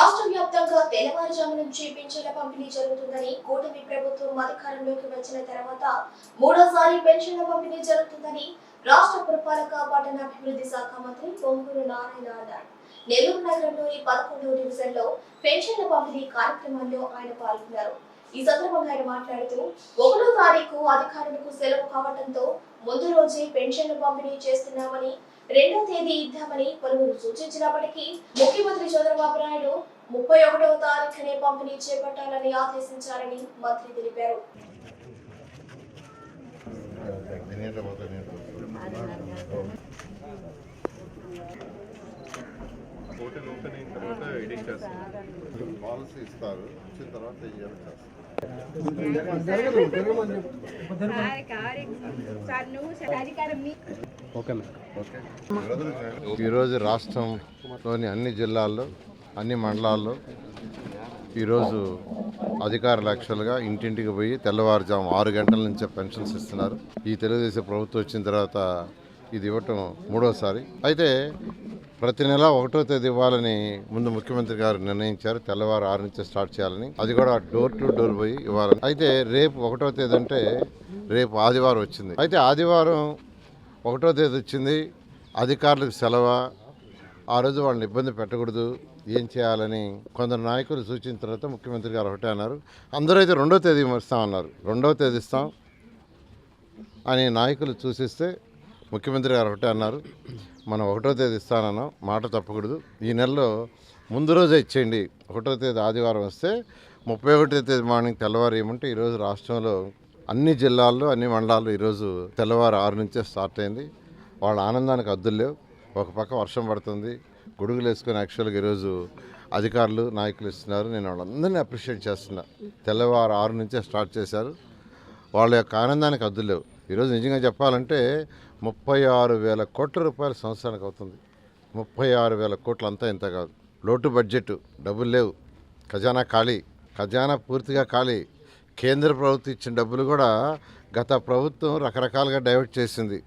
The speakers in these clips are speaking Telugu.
రాష్ట్ర వ్యాప్తంగా తెల్లవారుజాము నుంచి పెన్షన్ల పంపిణీ జరుగుతుందని కూటమి ప్రభుత్వం అధికారంలోకి వచ్చిన తర్వాత మూడోసారి పెన్షన్ల పంపిణీ జరుగుతుందని రాష్ట్ర పురపాలక పట్టణాభివృద్ధి శాఖ మంత్రి పొంగూరు నారాయణ అన్నారు. నెల్లూరు నగరంలోని పదకొండవ డివిజన్లో పెన్షన్ల పంపిణీ కార్యక్రమంలో ఆయన పాల్గొన్నారు. ఈ సందర్భంగా ఆయన మాట్లాడుతూ ఒకటో తారీఖు అధికారులకు సెలవు కావడంతో ముందు రోజే పెన్షన్లు పంపిణీ చేస్తున్నామని రెండో తేదీ ఇద్దామని పలువురు సూచించినప్పటికీ ముఖ్యమంత్రి చంద్రబాబు నాయుడు ముప్పై ఒకటవ తారీఖునే పంపిణీ చేపట్టాలని ఆదేశించారని మంత్రి తెలిపారు. హోటల్ ఓపెన్ అయిన తర్వాత ఎడిట్ చేస్తాం పాలసీ ఇస్తారు వచ్చిన తర్వాత ఇవ్వాలి చేస్తారు సార్ ఈరోజు రాష్ట్రంలోని అన్ని జిల్లాల్లో అన్ని మండలాల్లో ఈరోజు అధికారులు యాక్చువల్గా ఇంటింటికి పోయి తెల్లవారుజాము ఆరు గంటల నుంచే పెన్షన్స్ ఇస్తున్నారు. ఈ తెలుగుదేశం ప్రభుత్వం వచ్చిన తర్వాత ఇది ఇవ్వటం మూడోసారి. అయితే ప్రతి నెల ఒకటో తేదీ ఇవ్వాలని ముందు ముఖ్యమంత్రి గారు నిర్ణయించారు. తెల్లవారు ఆరు నుంచి స్టార్ట్ చేయాలని. అది కూడా డోర్ టు డోర్ పోయి ఇవ్వాలని. అయితే రేపు ఒకటో తేదీ అంటే రేపు ఆదివారం వచ్చింది. అయితే ఆదివారం ఒకటో తేదీ వచ్చింది. అధికారులకు సెలవు? ఆ రోజు వాళ్ళని ఇబ్బంది పెట్టకూడదు. ఏం చేయాలని కొందరు నాయకులు సూచించిన తర్వాత ముఖ్యమంత్రి గారు ఒకటే అన్నారు. అందరూ అయితే రెండో తేదీ ఇస్తామన్నారు రెండో తేదీ ఇస్తాం అని నాయకులు సూచిస్తే ముఖ్యమంత్రి గారు ఒకటే అన్నారు. మనం ఒకటో తేదీ ఇస్తానన్నాం. మాట తప్పకూడదు. ఈ నెలలో ముందు రోజే ఇచ్చేయండి. ఒకటో తేదీ ఆదివారం వస్తే ముప్పై ఒకటో తేదీ మార్నింగ్ తెల్లవారు ఏమంటే ఈరోజు రాష్ట్రంలో అన్ని జిల్లాల్లో అన్ని మండలాల్లో ఈరోజు తెల్లవారు ఆరు నుంచే స్టార్ట్ అయింది. వాళ్ళ ఆనందానికి అద్దులు లేవు. ఒక పక్క వర్షం పడుతుంది. గొడుగులు వేసుకొని యాక్చువల్గా ఈరోజు అధికారులు నాయకులు ఇస్తున్నారు. నేను వాళ్ళందరినీ అప్రిషియేట్ చేస్తున్నా. తెల్లవారు ఆరు నుంచే స్టార్ట్ చేశారు. వాళ్ళ యొక్క ఆనందానికి అద్దులు లేవు. ఈరోజు నిజంగా చెప్పాలంటే ముప్పై ఆరు వేల కోట్ల రూపాయల సంవత్సరానికి అవుతుంది. ముప్పై ఆరు వేల కోట్లు అంతా ఇంత కాదు. లోటు బడ్జెట్ డబ్బులు లేవు. ఖజానా ఖాళీ. ఖజానా పూర్తిగా ఖాళీ. కేంద్ర ప్రభుత్వం ఇచ్చిన డబ్బులు కూడా గత ప్రభుత్వం రకరకాలుగా డైవర్ట్ చేసింది.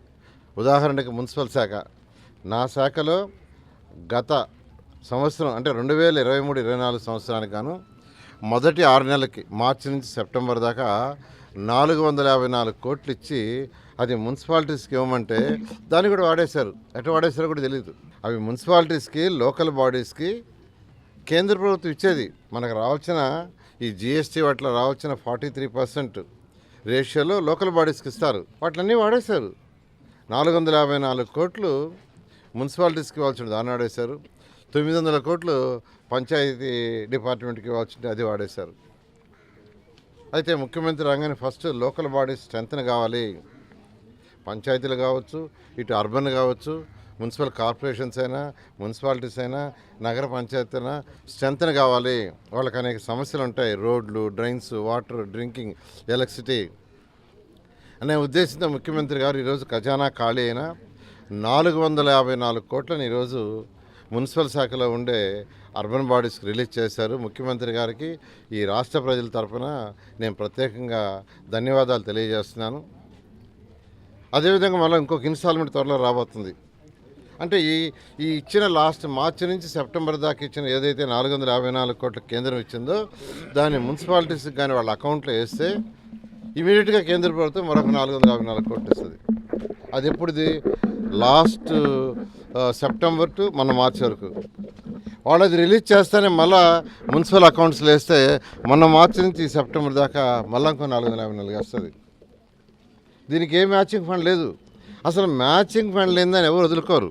ఉదాహరణకి మున్సిపల్ శాఖ. నా శాఖలో గత సంవత్సరం అంటే రెండు వేల ఇరవై మూడు ఇరవై నాలుగు సంవత్సరానికి గాను మొదటి ఆరు నెలలకి మార్చి నుంచి సెప్టెంబర్ దాకా నాలుగు వందల యాభై నాలుగు కోట్లు ఇచ్చి అది మున్సిపాలిటీస్కి ఇవ్వమంటే దాన్ని కూడా వాడేశారు. ఎట్లా వాడేశారో కూడా తెలియదు అవి మున్సిపాలిటీస్కి లోకల్ బాడీస్కి కేంద్ర ప్రభుత్వం ఇచ్చేది. మనకు రావాల్సిన ఈ జిఎస్టీ వాటిలో రావాల్సిన ఫార్టీ త్రీ పర్సెంట్ రేషియోలో లోకల్ బాడీస్కి ఇస్తారు. వాటిలన్నీ వాడేశారు. నాలుగు వందల యాభై నాలుగు కోట్లు మున్సిపాలిటీస్కి ఇవ్వాల్సిన దాన్ని వాడేశారు. తొమ్మిది వందల కోట్లు పంచాయతీ డిపార్ట్మెంట్కి ఇవ్వాల్సింది అది వాడేశారు. అయితే ముఖ్యమంత్రి రంగానే ఫస్ట్ లోకల్ బాడీస్ స్ట్రెంగ్త్ కావాలి. పంచాయతీలు కావచ్చు ఇటు అర్బన్ కావచ్చు మున్సిపల్ కార్పొరేషన్స్ అయినా మున్సిపాలిటీస్ అయినా నగర పంచాయతీ అయినా స్ట్రెంగ్త్ కావాలి. వాళ్ళకి అనేక సమస్యలు ఉంటాయి. రోడ్లు డ్రైన్స్ వాటర్ డ్రింకింగ్ ఎలక్ట్రిసిటీ. అనే ఉద్దేశంతో ముఖ్యమంత్రి గారు ఈరోజు ఖజానా ఖాళీ అయిన నాలుగు వందల యాభై నాలుగు కోట్లను ఈరోజు మున్సిపల్ శాఖలో ఉండే అర్బన్ బాడీస్కి రిలీజ్ చేశారు. ముఖ్యమంత్రి గారికి ఈ రాష్ట్ర ప్రజల తరఫున నేను ప్రత్యేకంగా ధన్యవాదాలు తెలియజేస్తున్నాను. అదేవిధంగా మళ్ళీ ఇంకొక ఇన్స్టాల్మెంట్ త్వరలో రాబోతుంది. అంటే ఈ ఈ ఇచ్చిన లాస్ట్ మార్చి నుంచి సెప్టెంబర్ దాకా ఇచ్చిన ఏదైతే నాలుగు వందల యాభై నాలుగు కోట్ల కేంద్రం ఇచ్చిందో దాన్ని మున్సిపాలిటీస్కి కానీ వాళ్ళ అకౌంట్లో వేస్తే ఇమీడియట్గా కేంద్ర ప్రభుత్వం మరొక నాలుగు వందల యాభై నాలుగు కోట్లు ఇస్తుంది. అది ఎప్పుడుది? లాస్ట్ సెప్టెంబర్ టు మన మార్చి వరకు. వాళ్ళు అది రిలీజ్ చేస్తేనే మళ్ళా మున్సిపల్ అకౌంట్స్లో వేస్తే మొన్న మార్చి నుంచి ఈ సెప్టెంబర్ దాకా మళ్ళా ఇంకో నాలుగు వందల యాభై నాలుగు వస్తుంది. దీనికి ఏ మ్యాచింగ్ ఫండ్ లేదు. అసలు మ్యాచింగ్ ఫండ్ లేదని ఎవరు వదులుకోరు.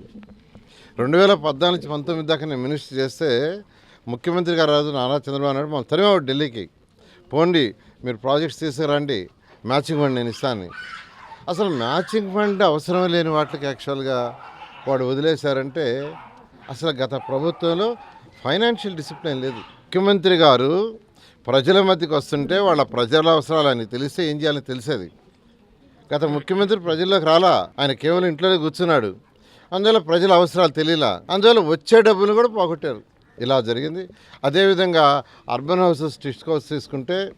రెండు వేల పద్నాలుగు నుంచి పంతొమ్మిది దాకా నేను మినిస్టర్ చేస్తే ముఖ్యమంత్రి గారు రాజు నారా చంద్రబాబు నాయుడు మనం తరిమాడు ఢిల్లీకి. పోండి మీరు ప్రాజెక్ట్స్ తీసుకురండి మ్యాచింగ్ ఫండ్ నేను ఇస్తాను అసలు మ్యాచింగ్ ఫండ్ అవసరం లేని వాటికి యాక్చువల్గా వాడు వదిలేశారంటే అసలు గత ప్రభుత్వంలో ఫైనాన్షియల్ డిసిప్లిన్ లేదు. ముఖ్యమంత్రి గారు ప్రజల మధ్యకి వస్తుంటే వాళ్ళ ప్రజల అవసరాలని తెలిస్తే ఏం చేయాలని తెలిసేది. గత ముఖ్యమంత్రి ప్రజల్లోకి రాలా? ఆయన కేవలం ఇంట్లోనే కూర్చున్నాడు. అందువల్ల ప్రజల అవసరాలు తెలియలా? అందువల్ల వచ్చే డబ్బులు కూడా పోగొట్టారు. ఇలా జరిగింది. అదేవిధంగా అర్బన్ హౌసెస్ టిస్ట్ హౌస్ తీసుకుంటే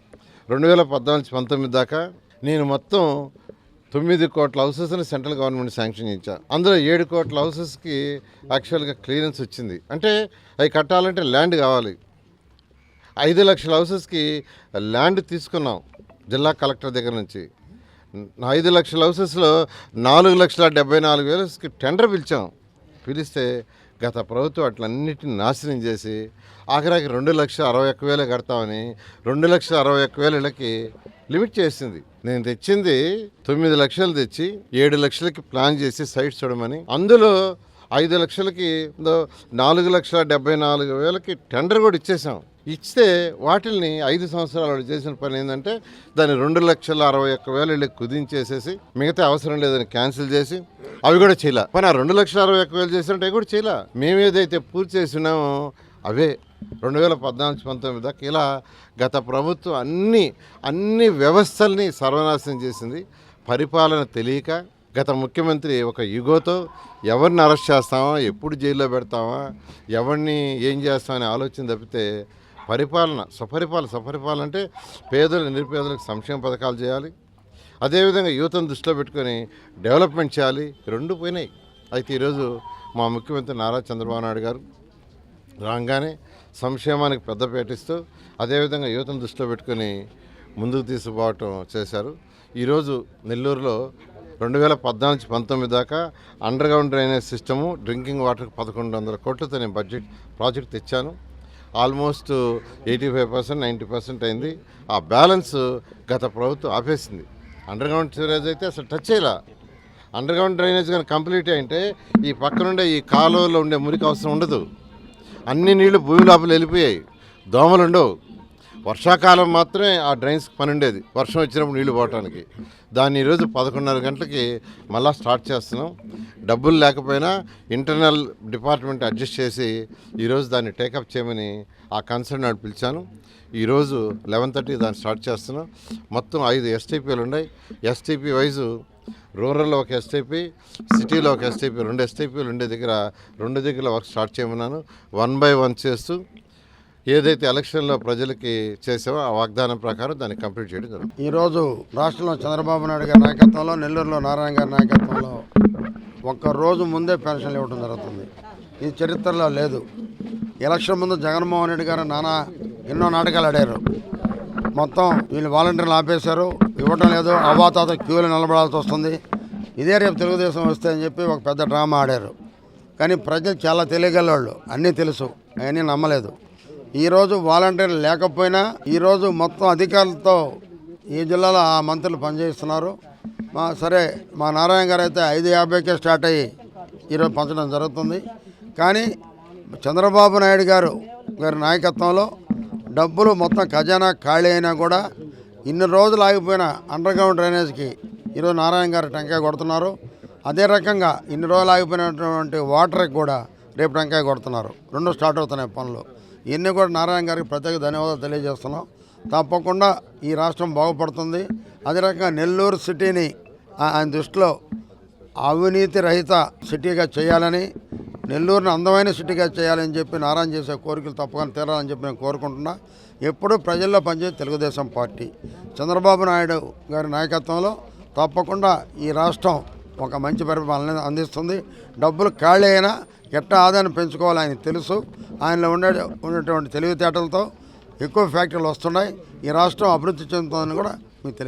రెండు వేల పద్నాలుగు పంతొమ్మిది దాకా నేను మొత్తం తొమ్మిది కోట్ల హౌసెస్ని సెంట్రల్ గవర్నమెంట్ శాంక్షన్ ఇచ్చాను అందులో ఏడు కోట్ల హౌసెస్కి యాక్చువల్గా క్లియరెన్స్ వచ్చింది. అంటే అవి కట్టాలంటే ల్యాండ్ కావాలి. ఐదు లక్షల హౌసెస్కి ల్యాండ్ తీసుకున్నాం జిల్లా కలెక్టర్ దగ్గర నుంచి. ఐదు లక్షల హౌసెస్లో నాలుగు లక్షల డెబ్బై నాలుగు వేలకి టెండర్ పిలిచాం. పిలిస్తే గత ప్రభుత్వం అట్లన్నిటిని నాశనం చేసి ఆఖరికి రెండు లక్షల అరవై ఒక్క వేలు కడతామని రెండు లక్షల అరవై ఒక్క వేలకి లిమిట్ చేసింది. నేను తెచ్చింది తొమ్మిది లక్షలు తెచ్చి ఏడు లక్షలకి ప్లాన్ చేసి సైట్ చూడమని అందులో ఐదు లక్షలకి నాలుగు లక్షల డెబ్బై నాలుగు వేలకి టెండర్ కూడా ఇచ్చేసాం. ఇస్తే వాటిల్ని ఐదు సంవత్సరాలు చేసిన పని ఏంటంటే దాన్ని రెండు లక్షల అరవై ఒక్క వేలు కుదించేసేసి మిగతా అవసరం లేదని క్యాన్సిల్ చేసి అవి కూడా చేయలే. పని ఆ రెండు లక్షల అరవై ఒక్క వేలు చేసినట్టు అవి కూడా చేయలే. మేము ఏదైతే పూర్తి చేసినామో అవే. రెండు వేల పద్నాలుగు పంతొమ్మిది దాకా ఇలా గత ప్రభుత్వం అన్ని అన్ని వ్యవస్థల్ని సర్వనాశనం చేసింది. పరిపాలన తెలియక గత ముఖ్యమంత్రి ఒక యుగోతో ఎవరిని అరెస్ట్ చేస్తామా ఎప్పుడు జైల్లో పెడతామా ఎవరిని ఏం చేస్తామని ఆలోచన తప్పితే పరిపాలన సుపరిపాలన సపరిపాలన అంటే పేదలు నిరుపేదలకు సంక్షేమ పథకాలు చేయాలి. అదేవిధంగా యువతను దృష్టిలో పెట్టుకొని డెవలప్మెంట్ చేయాలి. రెండు పోయినాయి. అయితే ఈరోజు మా ముఖ్యమంత్రి నారా చంద్రబాబు నాయుడు గారు రాగానే సంక్షేమానికి పెద్దపీట ఇస్తూ అదేవిధంగా యువతను దృష్టిలో పెట్టుకొని ముందుకు తీసుకుపోవటం చేశారు. ఈరోజు నెల్లూరులో రెండు వేల పద్నాలుగు నుంచి పంతొమ్మిది దాకా underground drainage system drinking water పదకొండు వందల కోట్లతో నేను బడ్జెట్ ప్రాజెక్ట్ తెచ్చాను. Almost eighty five percent ninety percent అయింది. ఆ బ్యాలెన్స్ గత ప్రభుత్వం ఆపేసింది. అండర్ గ్రౌండ్ సివరేజ్ అయితే అసలు టచ్ చేయలే. అండర్ గ్రౌండ్ డ్రైనేజ్ కానీ కంప్లీట్ అయింటే ఈ పక్కనుండే ఈ కాలువలో ఉండే మురికి అవసరం ఉండదు. అన్ని నీళ్ళు భూమి లోపల వెళ్ళిపోయాయి. దోమలు ఉండవు. వర్షాకాలం మాత్రమే ఆ డ్రైన్స్ పని ఉండేది వర్షం వచ్చినప్పుడు నీళ్ళు పోవటానికి. దాన్ని ఈరోజు పదకొండున్నర గంటలకి మళ్ళీ స్టార్ట్ చేస్తున్నాం. డబ్బులు లేకపోయినా ఇంటర్నల్ డిపార్ట్మెంట్ అడ్జస్ట్ చేసి ఈరోజు దాన్ని టేకప్ చేయమని ఆ కన్సర్న్ నాడు పిలిచాను. ఈరోజు లెవెన్ థర్టీ దాన్ని స్టార్ట్ చేస్తున్నాం. మొత్తం ఐదు ఎస్టీపీలు ఉన్నాయి. ఎస్టీపీ వైజు రూరల్లో ఒక ఎస్టీపీ సిటీలో ఒక ఎస్టీపీ రెండు ఎస్టీపీలు ఉండే దగ్గర రెండు దగ్గర వర్క్ స్టార్ట్ చేయమన్నాను. వన్ బై వన్ చేస్తూ ఏదైతే ఎలక్షన్లో ప్రజలకి చేసామో ఆ వాగ్దానం ప్రకారం దాన్ని కంప్లీట్ చేయడం జరుగుతుంది. ఈరోజు రాష్ట్రంలో చంద్రబాబు నాయుడు గారి నాయకత్వంలో నెల్లూరులో నారాయణ గారి నాయకత్వంలో ఒక్క రోజు ముందే పెన్షన్లు ఇవ్వడం జరుగుతుంది. ఇది చరిత్రలో లేదు. ఎలక్షన్ ముందు జగన్మోహన్ రెడ్డి గారు నానా ఎన్నో నాటకాలు ఆడారు. మొత్తం వీళ్ళు వాలంటీర్లు ఆపేశారు. ఇవ్వటం లేదు. అవాతాత క్యూలో నిలబడాల్సి వస్తుంది. ఇదే రేపు తెలుగుదేశం వస్తే అని చెప్పి ఒక పెద్ద డ్రామా ఆడారు. కానీ ప్రజలు చాలా తెలియగలవాళ్ళు. అన్నీ తెలుసు. అవన్నీ నమ్మలేదు. ఈరోజు వాలంటీర్లు లేకపోయినా ఈరోజు మొత్తం అధికారులతో ఈ జిల్లాలో ఆ మంత్రులు పనిచేస్తున్నారు. మా సరే మా నారాయణ గారు అయితే ఐదు యాభైకే స్టార్ట్ అయ్యి ఈరోజు పంచడం జరుగుతుంది. కానీ చంద్రబాబు నాయుడు గారు గారి నాయకత్వంలో డబ్బులు మొత్తం ఖజానా ఖాళీ అయినా కూడా ఇన్ని రోజులు ఆగిపోయిన అండర్ గ్రౌండ్ డ్రైనేజ్కి ఈరోజు నారాయణ గారు టెంకాయ కొడుతున్నారు. అదే రకంగా ఇన్ని రోజులు ఆగిపోయినటువంటి వాటర్కి కూడా రేపు టెంకాయ కొడుతున్నారు. రెండు స్టార్ట్ అవుతున్నాయి పనులు. ఇవన్నీ కూడా నారాయణ గారికి ప్రత్యేక ధన్యవాదాలు తెలియజేస్తున్నాం. తప్పకుండా ఈ రాష్ట్రం బాగుపడుతుంది. అదే రకంగా నెల్లూరు సిటీని ఆయన దృష్టిలో అవినీతి రహిత సిటీగా చేయాలని నెల్లూరుని అందమైన సిటీగా చేయాలని చెప్పి నారాయణ చేసే కోరికలు తప్పకుండా తీరాలని చెప్పి నేను కోరుకుంటున్నా. ఎప్పుడూ ప్రజల్లో పనిచేసే తెలుగుదేశం పార్టీ. చంద్రబాబు నాయుడు గారి నాయకత్వంలో తప్పకుండా ఈ రాష్ట్రం ఒక మంచి పరిపాలన అందిస్తుంది. డబ్బులు ఖాళీ అయినా ఎట్టా ఆదాయం పెంచుకోవాలి ఆయన తెలుసు. ఆయనలో ఉండే ఉన్నటువంటి తెలివితేటలతో ఎక్కువ ఫ్యాక్టరీలు వస్తున్నాయి. ఈ రాష్ట్రం అభివృద్ధి చెందుతుందని కూడా